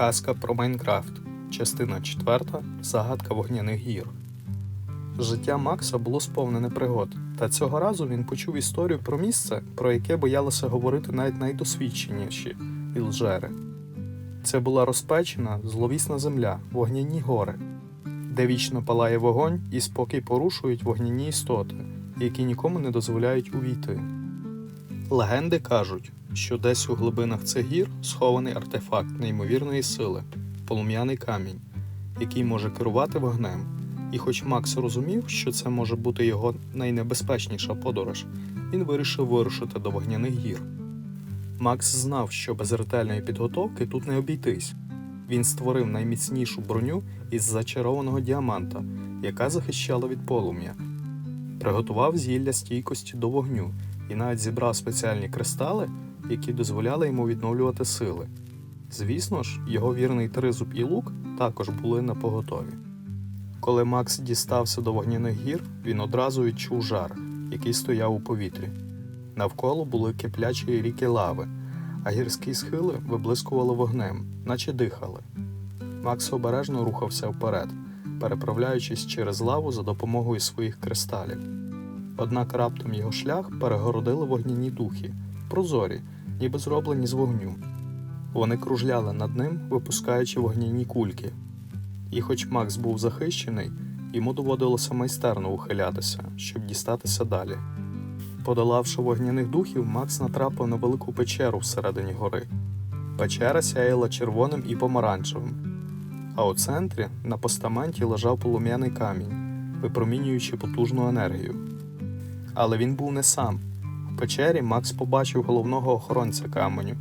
Казка про Майнкрафт. Частина 4. Загадка вогняних гір. Життя Макса було сповнене пригод, та цього разу він почув історію про місце, про яке боялися говорити навіть найдосвідченіші ілжери. Це була розпечена, зловісна земля, вогняні гори, де вічно палає вогонь і спокій порушують вогняні істоти, які нікому не дозволяють увійти. Легенди кажуть, що десь у глибинах цих гір схований артефакт неймовірної сили полум'яний камінь, який може керувати вогнем. І хоч Макс розумів, що це може бути його найнебезпечніша подорож, він вирішив вирушити до вогняних гір. Макс знав, що без ретельної підготовки тут не обійтись. Він створив найміцнішу броню із зачарованого діаманта, яка захищала від полум'я, приготував зілля стійкості до вогню і навіть зібрав спеціальні кристали, які дозволяли йому відновлювати сили. Звісно ж, його вірний тризуб і лук також були на поготові. Коли Макс дістався до вогняних гір, він одразу відчув жар, який стояв у повітрі. Навколо були киплячі ріки лави, а гірські схили виблискували вогнем, наче дихали. Макс обережно рухався вперед, переправляючись через лаву за допомогою своїх кристалів. Однак раптом його шлях перегородили вогняні духи, прозорі, ніби зроблені з вогню. Вони кружляли над ним, випускаючи вогняні кульки. І хоч Макс був захищений, йому доводилося майстерно ухилятися, щоб дістатися далі. Подолавши вогняних духів, Макс натрапив на велику печеру всередині гори. Печера сяяла червоним і помаранчевим, а у центрі на постаменті лежав полум'яний камінь, випромінюючи потужну енергію. Але він був не сам. Печері Макс побачив головного охоронця каменю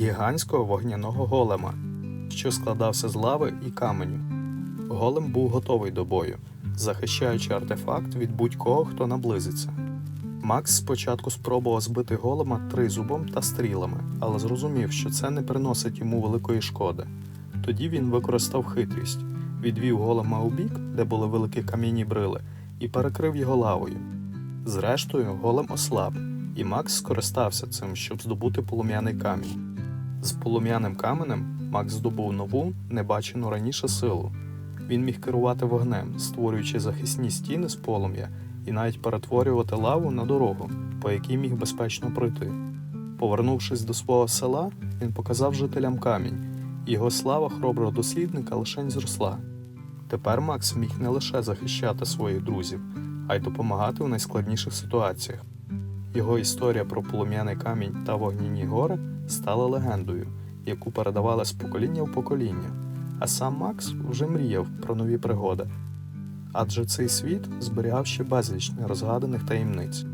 гігантського вогняного голема, що складався з лави і каменю. Голем був готовий до бою, захищаючи артефакт від будь-кого, хто наблизиться. Макс спочатку спробував збити голема тризубом та стрілами, але зрозумів, що це не приносить йому великої шкоди. Тоді він використав хитрість, відвів голема у бік, де були великі кам'яні брили, і перекрив його лавою. Зрештою, голем ослаб, і Макс скористався цим, щоб здобути полум'яний камінь. З полум'яним каменем Макс здобув нову, небачену раніше силу. Він міг керувати вогнем, створюючи захисні стіни з полум'я і навіть перетворювати лаву на дорогу, по якій міг безпечно пройти. Повернувшись до свого села, він показав жителям камінь, і його слава хороброго дослідника лишень зросла. Тепер Макс міг не лише захищати своїх друзів, а й допомагати у найскладніших ситуаціях. Його історія про полум'яний камінь та вогняні гори стала легендою, яку передавали з покоління в покоління, а сам Макс вже мріяв про нові пригоди. Адже цей світ зберігав ще безліч нерозгаданих таємниць.